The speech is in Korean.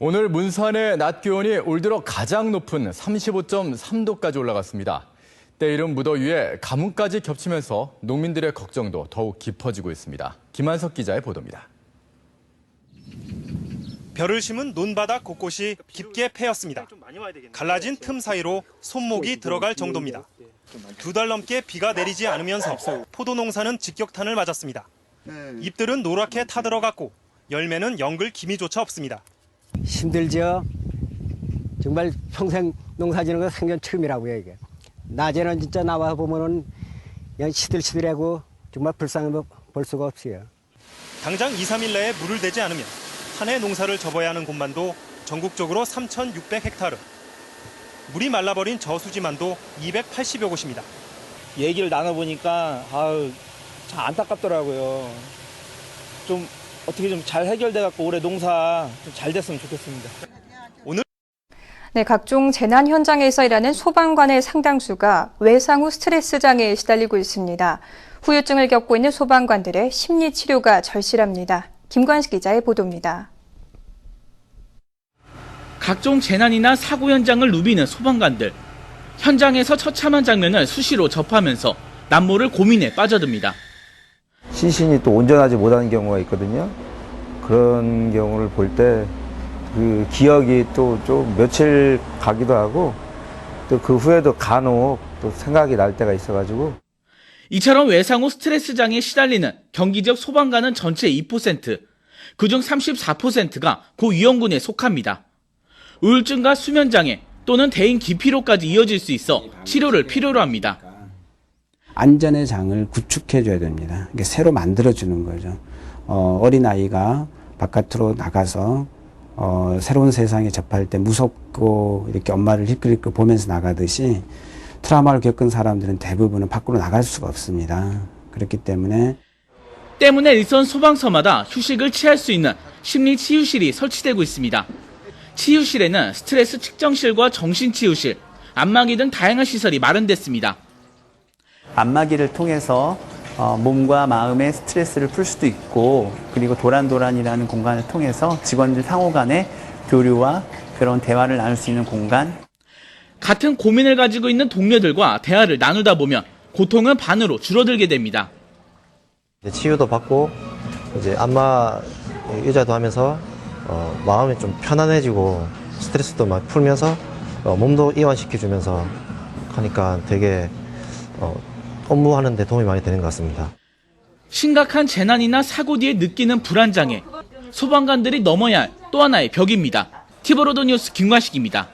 오늘 문산의 낮 기온이 올 들어 가장 높은 35.3도까지 올라갔습니다. 때이른 무더위에 가뭄까지 겹치면서 농민들의 걱정도 더욱 깊어지고 있습니다. 김한석 기자의 보도입니다. 별을 심은 논바닥 곳곳이 깊게 패였습니다. 갈라진 틈 사이로 손목이 들어갈 정도입니다. 두 달 넘게 비가 내리지 않으면서 포도 농사는 직격탄을 맞았습니다. 잎들은 노랗게 타들어갔고 열매는 연글 기미조차 없습니다. 힘들죠. 정말 평생 농사 지는 건 생전 처음이라고요, 이게. 낮에는 진짜 나와 보면은 그냥 시들시들하고 정말 불쌍해 볼 수가 없어요. 당장 2, 3일 내에 물을 대지 않으면 한 해 농사를 접어야 하는 곳만도 전국적으로 3,600헥타르. 물이 말라버린 저수지만도 280여 곳입니다. 얘기를 나눠보니까 아유 참 안타깝더라고요. 좀 어떻게 좀 잘 해결돼 갖고 올해 농사 좀 잘 됐으면 좋겠습니다. 네, 각종 재난 현장에서 일하는 소방관의 상당수가 외상 후 스트레스 장애에 시달리고 있습니다. 후유증을 겪고 있는 소방관들의 심리 치료가 절실합니다. 김관식 기자의 보도입니다. 각종 재난이나 사고 현장을 누비는 소방관들. 현장에서 처참한 장면을 수시로 접하면서 남모를 고민에 빠져듭니다. 시신이 또 온전하지 못하는 경우가 있거든요. 그런 경우를 볼 때 그 기억이 또 좀 며칠 가기도 하고 또 그 후에도 간혹 또 생각이 날 때가 있어가지고 이처럼 외상 후 스트레스 장애에 시달리는 경기 지역 소방관은 전체 2%, 그중 34%가 고위험군에 속합니다. 우울증과 수면 장애 또는 대인 기피로까지 이어질 수 있어 치료를 필요로 합니다. 안전의 장을 구축해줘야 됩니다. 이게 새로 만들어주는 거죠. 어, 어린아이가 바깥으로 나가서 어, 새로운 세상에 접할 때 무섭고 이렇게 엄마를 힐끌힐끌 보면서 나가듯이 트라우마를 겪은 사람들은 대부분은 밖으로 나갈 수가 없습니다. 그렇기 때문에 때문에 일선 소방서마다 휴식을 취할 수 있는 심리 치유실이 설치되고 있습니다. 치유실에는 스트레스 측정실과 정신치유실, 안마기 등 다양한 시설이 마련됐습니다. 안마기를 통해서 어, 몸과 마음의 스트레스를 풀 수도 있고 그리고 도란도란이라는 공간을 통해서 직원들 상호 간의 교류와 그런 대화를 나눌 수 있는 공간 같은 고민을 가지고 있는 동료들과 대화를 나누다 보면 고통은 반으로 줄어들게 됩니다. 이제 치유도 받고 이제 안마 의자도 하면서 어, 마음이 좀 편안해지고 스트레스도 막 풀면서 어, 몸도 이완시켜주면서 하니까 되게 어, 업무하는 데 도움이 많이 되는 것 같습니다. 심각한 재난이나 사고 뒤에 느끼는 불안장애, 소방관들이 넘어야 할 또 하나의 벽입니다. 티보로드 뉴스 김관식입니다.